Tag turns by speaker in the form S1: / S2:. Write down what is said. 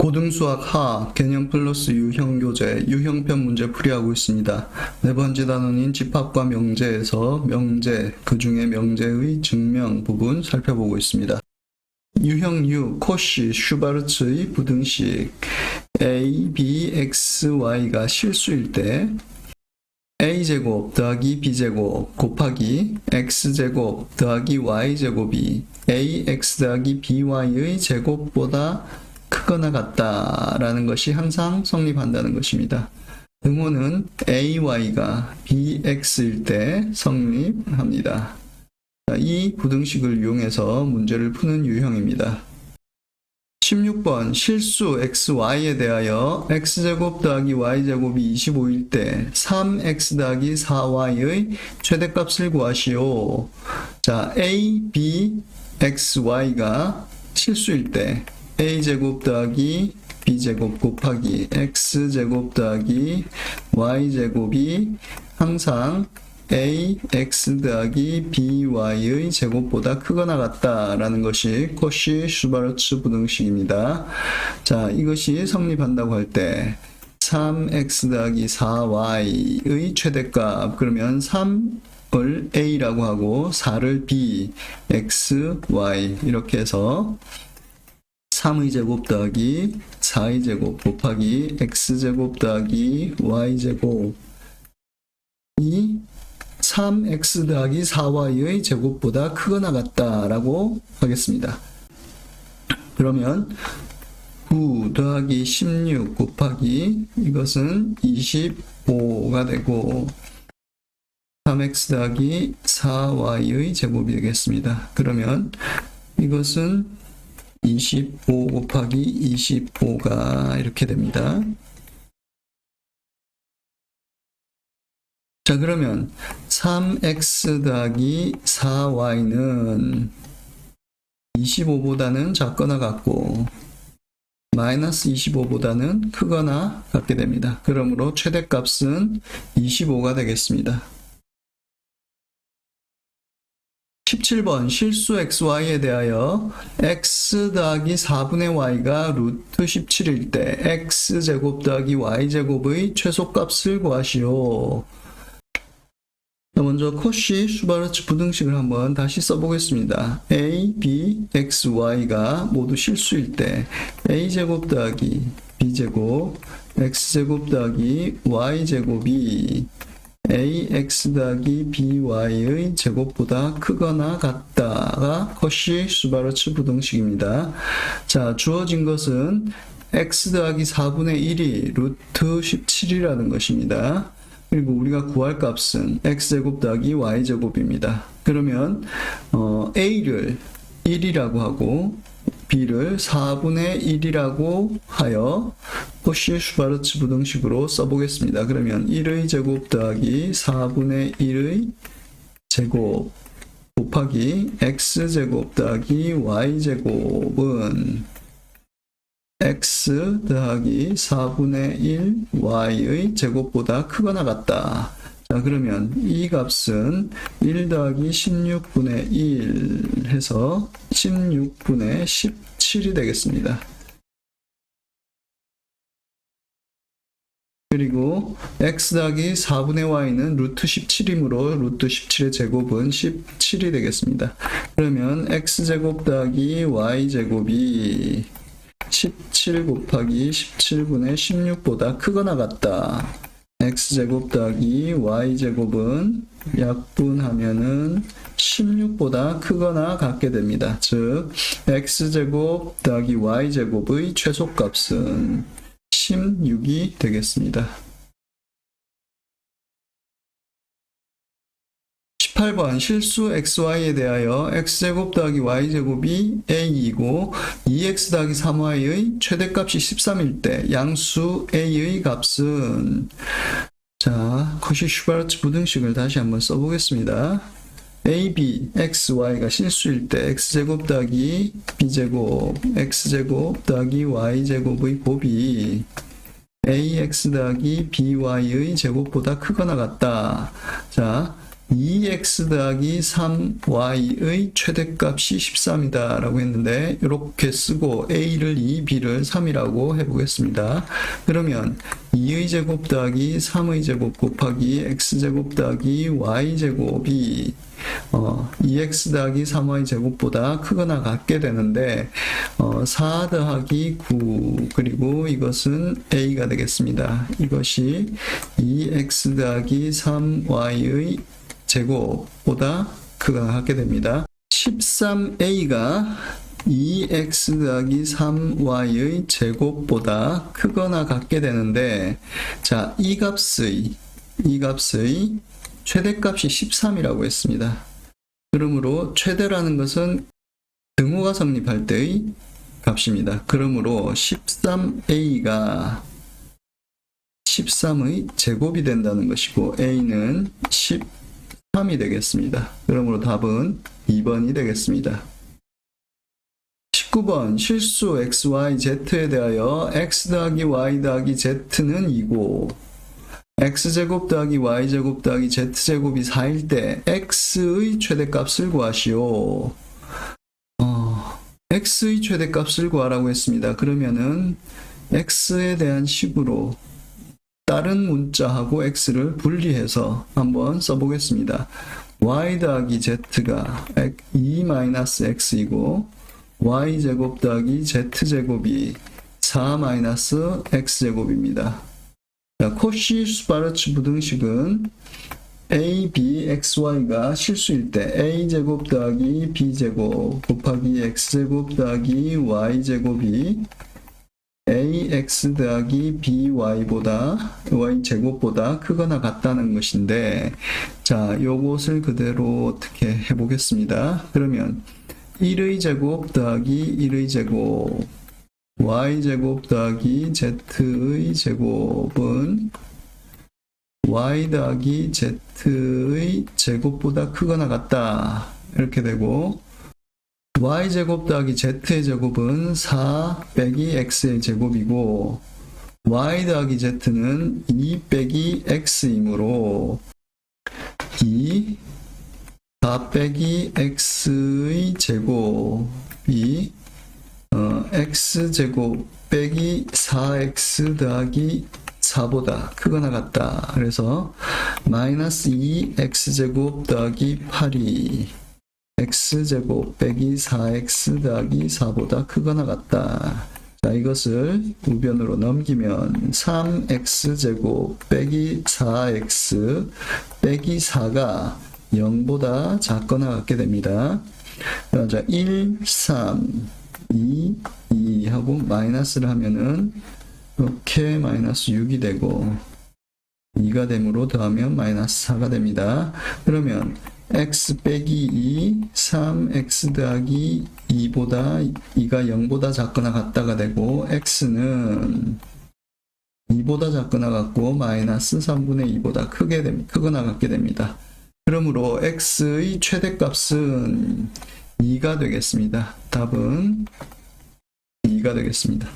S1: 고등수학 하 개념 플러스 유형 교재 유형편 문제 풀이하고 있습니다. 네 번째 단원인 집합과 명제에서 명제 그 중에 명제의 증명 부분 살펴보고 있습니다. 유형 U 코시 슈바르츠의 부등식 a, b, x, y가 실수일 때 a제곱 더하기 b제곱 곱하기 x제곱 더하기 y제곱이 ax 더하기 by의 제곱보다 크거나 같다라는 것이 항상 성립한다는 것입니다. 등호는 ay가 bx일 때 성립합니다. 자, 이 부등식을 이용해서 문제를 푸는 유형입니다. 16번 실수 xy에 대하여 x제곱 더하기 y제곱이 25일 때 3x 더하기 4y의 최대값을 구하시오. 자, a, b, x, y가 실수일 때 a제곱 더하기 b제곱 곱하기 x제곱 더하기 y제곱이 항상 a, x 더하기 by의 제곱보다 크거나 같다라는 것이 코시 슈바르츠 부등식입니다. 자, 이것이 성립한다고 할 때 3x 더하기 4y의 최대값 그러면 3 을 a라고 하고 4를 b, x, y 이렇게 해서 3의 제곱 더하기 4의 제곱 곱하기 x제곱 더하기 y제곱 이 3x 더하기 4y의 제곱보다 크거나 같다라고 하겠습니다. 그러면 9 더하기 16 곱하기 이것은 25가 되고 3x 더하기 4y의 제곱이 되겠습니다. 그러면 이것은 25 곱하기 25가 이렇게 됩니다. 자, 그러면 3x 더하기 4y는 25보다는 작거나 같고 마이너스 25보다는 크거나 같게 됩니다. 그러므로 최대값은 25가 되겠습니다. 17번 실수 xy에 대하여 x 더하기 4분의 y가 루트 17일 때 x제곱 더하기 y제곱의 최소값을 구하시오. 자, 먼저 코시 슈바르츠 부등식을 한번 다시 써보겠습니다. a, b, x, y가 모두 실수일 때 a제곱 더하기 b제곱 x제곱 더하기 y제곱이 ax 더하기 by의 제곱보다 크거나 같다가 코시 슈바르츠 부등식입니다. 자, 주어진 것은 x 더하기 4분의 1이 루트 17이라는 것입니다. 그리고 우리가 구할 값은 x제곱 더하기 y제곱입니다. 그러면 어, a를 1이라고 하고 b를 4분의 1이라고 하여 코시 슈바르츠 부등식으로 써보겠습니다. 그러면 1의 제곱 더하기 4분의 1의 제곱 곱하기 x제곱 더하기 y제곱은 x 더하기 4분의 1 y의 제곱보다 크거나 같다. 자, 그러면 이 값은 1 더하기 16분의 1 해서 16분의 17이 되겠습니다. 그리고 x 더하기 4분의 y는 루트 17이므로 루트 17의 제곱은 17이 되겠습니다. 그러면 x제곱 더하기 y제곱이 17 곱하기 17분의 16보다 크거나 같다. X제곱 더하기 y제곱은 약분하면은 16보다 크거나 같게 됩니다. 즉 x제곱 더하기 y제곱의 최소값은 16이 되겠습니다. 18번 실수 xy에 대하여 x제곱 더하기 y제곱이 a이고 2x 더하기 3y의 최대값이 13일 때 양수 a의 값은 자 코시 슈바르츠 부등식을 다시 한번 써보겠습니다. a, b, x, y가 실수일 때 x제곱 더하기 b제곱 x제곱 더하기 y제곱의 곱이 ax 더하기 by의 제곱보다 크거나 같다. 자 2x 더하기 3y의 최대값이 13이다 라고 했는데 이렇게 쓰고 a를 2, b를 3이라고 해보겠습니다. 그러면 2의 제곱 더하기 3의 제곱 곱하기 x제곱 더하기 y제곱이 어, 2x 더하기 3y 제곱보다 크거나 같게 되는데 어, 4 더하기 9 그리고 이것은 a가 되겠습니다. 이것이 2x 더하기 3y의 제곱보다 크거나 같게 됩니다. 13a가 2x 더하기 3y의 제곱보다 크거나 같게 되는데 자, 이 값의 이 값의 최대값이 13이라고 했습니다. 그러므로 최대라는 것은 등호가 성립할 때의 값입니다. 그러므로 13a가 13의 제곱이 된다는 것이고 a는 13이 되겠습니다. 그러므로 답은 2번이 되겠습니다. 19번 실수 x, y, z에 대하여 x 더하기 y 더하기 z는 2고 x제곱 더하기 y제곱 더하기 z제곱이 4일 때 x의 최대값을 구하시오. 어, x의 최대값을 구하라고 했습니다. 그러면은 x에 대한 식으로 다른 문자하고 x를 분리해서 한번 써보겠습니다. y 더하기 z가 2-x이고 y제곱 더하기 z제곱이 4-x제곱입니다. 자, 코시 스파르츠 부등식은 a, b, x, y가 실수일 때 a제곱 더하기 b제곱 곱하기 x제곱 더하기 y제곱이 ax 더하기 by보다 y제곱보다 크거나 같다는 것인데 자, 요것을 그대로 어떻게 해보겠습니다. 그러면 1의 제곱 더하기 1의 제곱 y제곱 더하기 z의 제곱은 y 더하기 z의 제곱보다 크거나 같다. 이렇게 되고 y제곱 더하기 z의 제곱은 4 빼기 x의 제곱이고 y 더하기 z는 2 빼기 x이므로 2 4 빼기 x의 제곱이 어, x제곱 빼기 4x 더하기 4보다 크거나 같다. 그래서 마이너스 2x제곱 더하기 8이 x제곱 빼기 4x 더하기 4보다 크거나 같다. 자, 이것을 우변으로 넘기면 3x제곱 빼기 4x 빼기 4가 0보다 작거나 같게 됩니다. 자, 1, 3, 2, 2 하고 마이너스를 하면은 이렇게 마이너스 6이 되고 2가 되므로 더하면 마이너스 4가 됩니다. 그러면 x 빼기 2, 3x 더하기 2보다 2가 0보다 작거나 같다가 되고 x는 2보다 작거나 같고 마이너스 3분의 2보다 크게 됩, 크거나 같게 됩니다. 그러므로 x의 최대값은 2가 되겠습니다. 답은 2가 되겠습니다.